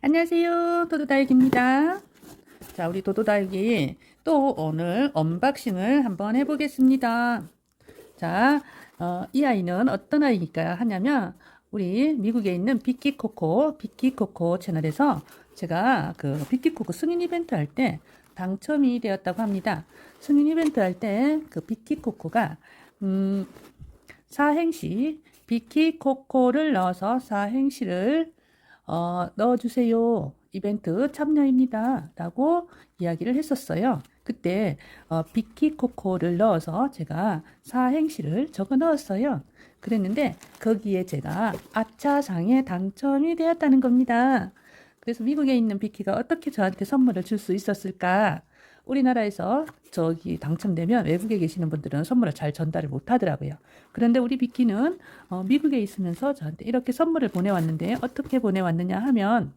안녕하세요. 도도다육입니다. 자, 우리 도도다육이 또 오늘 언박싱을 한번 해보겠습니다. 자, 어, 이 아이는 어떤 아이니까 하냐면, 우리 미국에 있는 비키코코, 비키코코 채널에서 제가 그 비키코코 승인 이벤트 할 때 당첨이 되었다고 합니다. 승인 이벤트 할 때 그 비키코코가, 음, 사행시, 비키코코를 넣어서 사행시를 어, 넣어주세요. 이벤트 참여입니다. 라고 이야기를 했었어요. 그때 어, 비키코코를 넣어서 제가 사행시를 적어 넣었어요. 그랬는데 거기에 제가 아차상에 당첨이 되었다는 겁니다. 그래서 미국에 있는 비키가 어떻게 저한테 선물을 줄 수 있었을까? 우리나라에서 저기 당첨되면 외국에 계시는 분들은 선물을 잘 전달을 못 하더라고요. 그런데 우리 비키는 어, 미국에 있으면서 저한테 이렇게 선물을 보내왔는데 어떻게 보내왔느냐 하면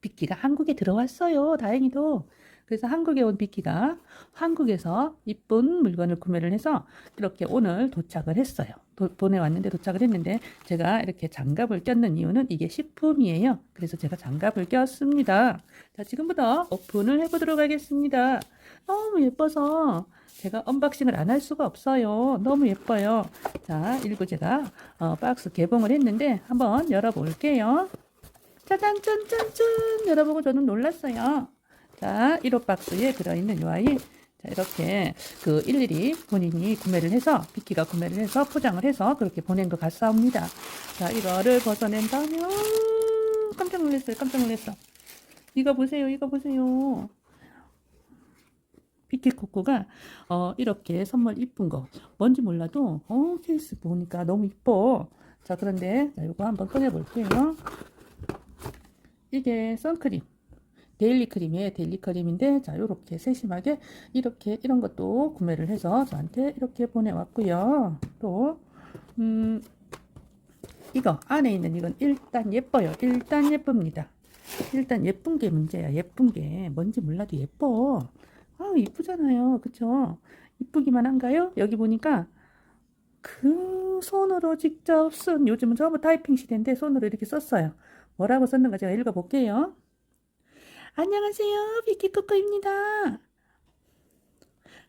비키가 한국에 들어왔어요. 다행히도. 그래서 한국에 온 비키가 한국에서 이쁜 물건을 구매를 해서 이렇게 오늘 도착을 했어요. 도- 보내왔는데 도착을 했는데 제가 이렇게 장갑을 꼈는 이유는 이게 식품이에요. 그래서 제가 장갑을 꼈습니다. 자, 지금부터 오픈을 해보도록 하겠습니다. 너무 예뻐서 제가 언박싱을 안 할 수가 없어요. 너무 예뻐요. 자, 일부 제가 어, 박스 개봉을 했는데 한번 열어볼게요. 짜잔, 짠짠짠! 열어보고 저는 놀랐어요. 자, 1호 박스에 들어있는 요 아이. 자, 이렇게 그 일일이 본인이 구매를 해서, 비키가 구매를 해서 포장을 해서 그렇게 보낸 것 같사옵니다. 자, 이거를 벗어낸 다음에, 어, 깜짝 놀랐어요. 깜짝 놀랐어. 이거 보세요. 이거 보세요. 비키코코가 어, 이렇게 선물 이쁜 거 뭔지 몰라도 어, 케이스 보니까 너무 이뻐. 자, 그런데 자, 이거 한번 꺼내 볼게요. 이게 선크림. 데일리 크림이에요. 데일리 크림인데 자, 요렇게 세심하게 이렇게 이런 것도 구매를 해서 저한테 이렇게 보내 왔고요. 또 음, 이거 안에 있는 이건 일단 예뻐요. 일단 예쁩니다. 일단 예쁜 게 문제야. 예쁜 게 뭔지 몰라도 예뻐. 아, 이쁘잖아요. 그쵸? 이쁘기만 한가요? 여기 보니까 그 손으로 직접 쓴 요즘은 전부 타이핑 시대인데 손으로 이렇게 썼어요. 뭐라고 썼는가 제가 읽어볼게요. 안녕하세요. 비키코코입니다.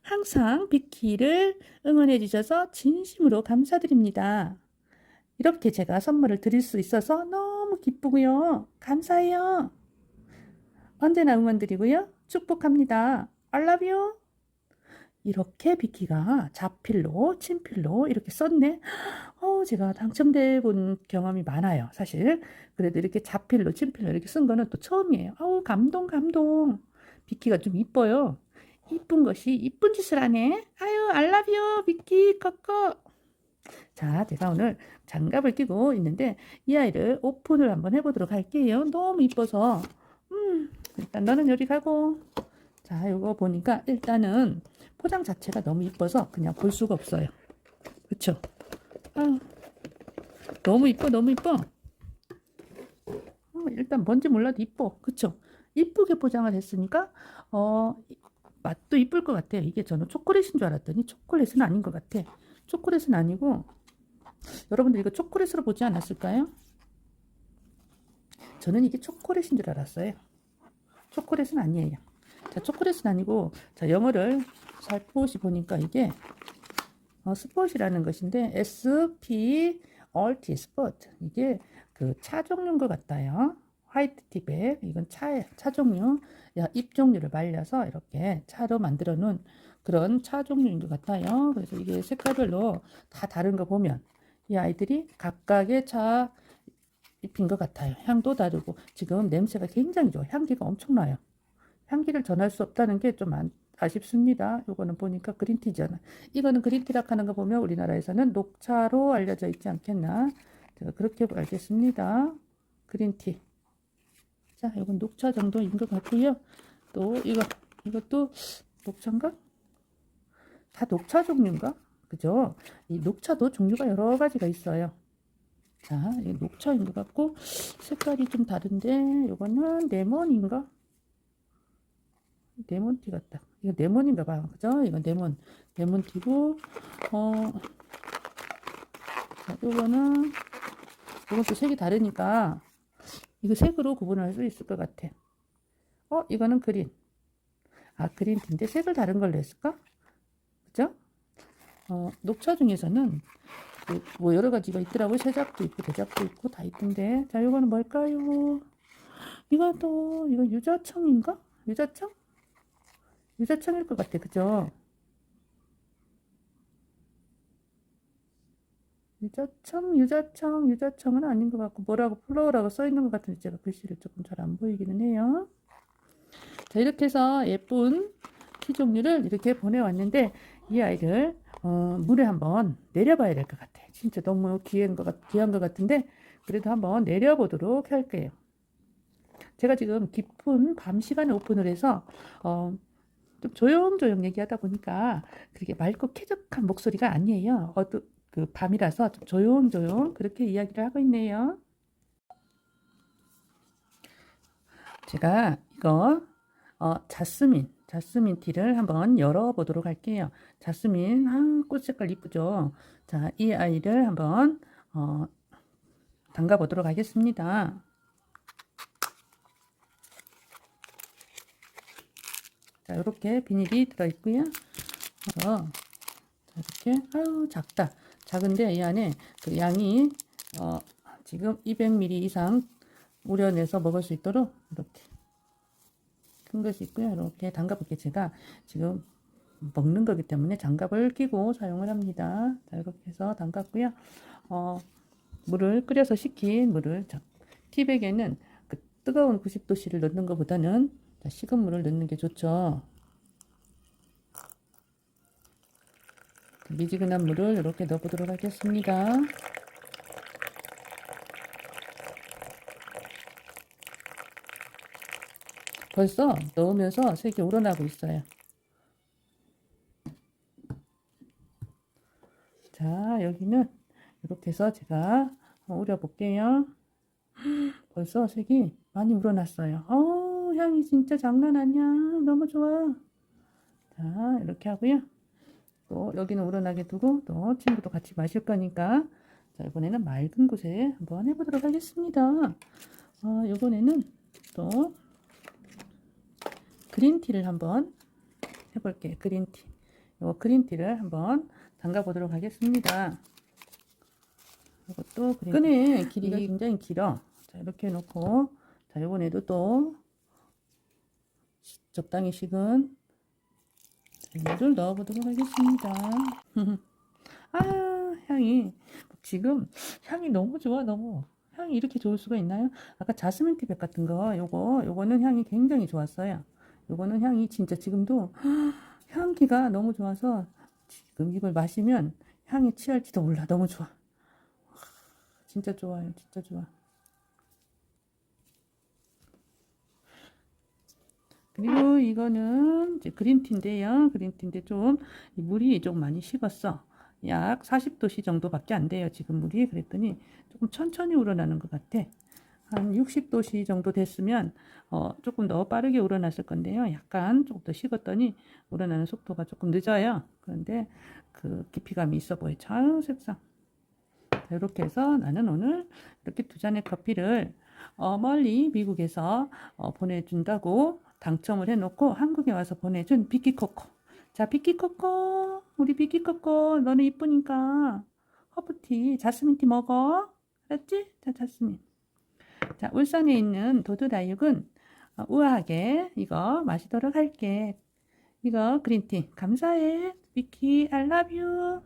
항상 비키를 응원해 주셔서 진심으로 감사드립니다. 이렇게 제가 선물을 드릴 수 있어서 너무 기쁘고요. 감사해요. 언제나 응원드리고요. 축복합니다. I love you. 이렇게 비키가 자필로, 친필로 이렇게 썼네. 어, 제가 당첨돼 본 경험이 많아요. 사실. 그래도 이렇게 자필로, 친필로 이렇게 쓴 거는 또 처음이에요. 아우, 감동, 감동. 비키가 좀 이뻐요. 이쁜 것이 이쁜 짓을 하네. 아유, you, 비키, 커커. 자, 제가 오늘 장갑을 끼고 있는데 이 아이를 오픈을 한번 해보도록 할게요. 너무 이뻐서. 음, 일단 너는 요리 가고. 자, 이거 보니까 일단은 포장 자체가 너무 이뻐서 그냥 볼 수가 없어요. 그쵸? 아유, 너무 이뻐, 너무 이뻐. 어, 일단 뭔지 몰라도 이뻐. 그쵸? 이쁘게 포장을 했으니까, 어, 맛도 이쁠 것 같아요. 이게 저는 초콜릿인 줄 알았더니 초콜릿은 아닌 것 같아. 초콜릿은 아니고, 여러분들 이거 초콜릿으로 보지 않았을까요? 저는 이게 초콜릿인 줄 알았어요. 초콜릿은 아니에요. 자, 초콜릿은 아니고, 자, 영어를 살포시 보니까 이게, 어, 스포츠라는 것인데, SP, 얼티, 스포트. 이게 그 차 종류인 것 같아요. 화이트 티백. 이건 차에, 차 종류. 야, 잎 종류를 말려서 이렇게 차로 만들어 놓은 그런 차 종류인 것 같아요. 그래서 이게 색깔별로 다 다른 거 보면, 이 아이들이 각각의 차 잎인 것 같아요. 향도 다르고, 지금 냄새가 굉장히 좋아요. 향기가 엄청나요. 향기를 전할 수 없다는 게 좀 아쉽습니다. 요거는 보니까 그린티잖아. 이거는 그린티라 하는 거 보면 우리나라에서는 녹차로 알려져 있지 않겠나. 제가 그렇게 알겠습니다. 그린티. 자, 이건 녹차 정도인 것 같고요. 또 이거, 이것도 녹차인가? 다 녹차 종류인가? 그죠? 이 녹차도 종류가 여러 가지가 있어요. 자, 이 녹차인 것 같고 색깔이 좀 다른데 이거는 레몬인가? 레몬티 같다. 이거 레몬인가 봐요. 그죠? 이건 레몬. 레몬티고, 어, 자, 요거는, 요건 또 색이 다르니까, 이거 색으로 구분할 수 있을 것 같아. 어, 이거는 그린. 아, 그린티인데 색을 다른 걸로 했을까? 그죠? 어, 녹차 중에서는 그, 뭐 여러 가지가 있더라고요. 세작도 있고 대작도 있고 다 있던데. 자, 이거는 뭘까요? 이것도 이거 유자청인가? 유자청? 유자청일 것 같아. 그죠? 유자청, 유자청, 유자청은 아닌 것 같고 뭐라고 플로어라고 써 있는 것 같은데 제가 글씨를 조금 잘 안 보이기는 해요. 자, 이렇게 해서 예쁜 키 종류를 이렇게 보내왔는데 이 아이를 어, 물에 한번 내려봐야 될 것 같아. 진짜 너무 귀한 것, 같, 귀한 것 같은데 그래도 한번 내려보도록 할게요. 제가 지금 깊은 밤 시간에 오픈을 해서 어, 좀 조용조용 얘기하다 보니까 그렇게 맑고 쾌적한 목소리가 아니에요. 어두, 그 밤이라서 좀 조용조용 그렇게 이야기를 하고 있네요. 제가 이거 어, 자스민, 자스민 티를 한번 열어보도록 할게요. 자스민, 아, 꽃 색깔 이쁘죠? 자, 이 아이를 한번 어, 담가 보도록 하겠습니다. 자, 이렇게 비닐이 들어있고요. 어, 자, 이렇게, 아유, 작다. 작은데 이 안에 그 양이 어, 지금 200ml 이상 우려내서 먹을 수 있도록 이렇게 큰 것이 있고요. 이렇게 담가볼게요. 제가 지금 먹는 거기 때문에 장갑을 끼고 사용을 합니다. 자, 이렇게 해서 담갔고요. 어, 물을 끓여서 식힌 물을 자, 티백에는 그 뜨거운 90도씨를 넣는 것보다는 자, 식은 물을 넣는 게 좋죠. 미지근한 물을 이렇게 넣어보도록 하겠습니다. 벌써 넣으면서 색이 우러나고 있어요. 자, 여기는 이렇게 해서 제가 우려 볼게요. 벌써 색이 많이 우러났어요. 어, 향이 진짜 장난 아니야. 너무 좋아. 자, 이렇게 하고요. 또 여기는 우러나게 두고 또 친구도 같이 마실 거니까 자, 이번에는 맑은 곳에 한번 해보도록 하겠습니다. 어, 이번에는 또 그린티를 한번 해볼게요. 그린티. 요 그린티를 한번 담가 보도록 하겠습니다. 이것도 그린티. 끈의 길이가 굉장히 길어. 자, 이렇게 해놓고 자, 이번에도 또 적당히 식은 물을 넣어보도록 하겠습니다. 아, 향이 지금 향이 너무 좋아, 너무. 향이 이렇게 좋을 수가 있나요? 아까 자스민 티백 같은 거, 요거, 요거는 향이 굉장히 좋았어요. 요거는 향이 진짜 지금도 향기가 너무 좋아서 지금 이걸 마시면 향에 취할지도 몰라. 너무 좋아. 진짜 좋아요. 진짜 좋아. 그리고 이거는 이제 그린티인데요. 그린티인데 좀 물이 좀 많이 식었어. 약 40도씨 정도밖에 안 돼요. 지금 물이 그랬더니 조금 천천히 우러나는 것 같아. 한 60도씨 정도 됐으면 어, 조금 더 빠르게 우러났을 건데요. 약간 조금 더 식었더니 우러나는 속도가 조금 늦어요. 그런데 그 깊이감이 있어 보여요. 자, 색상. 자, 이렇게 해서 나는 오늘 이렇게 두 잔의 커피를 어, 멀리 미국에서 어, 보내준다고 당첨을 해놓고 한국에 와서 보내준 비키코코. 자, 비키코코. 우리 비키코코. 너는 이쁘니까 허브티, 자스민티 먹어. 알았지? 자, 자스민. 자, 울산에 있는 도도다육은 어, 우아하게 이거 마시도록 할게. 이거 그린티. 감사해. 비키, I love you.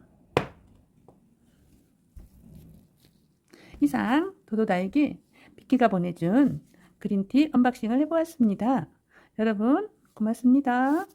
이상 도도다육이 비키가 보내준 그린티 언박싱을 해보았습니다. 여러분 고맙습니다.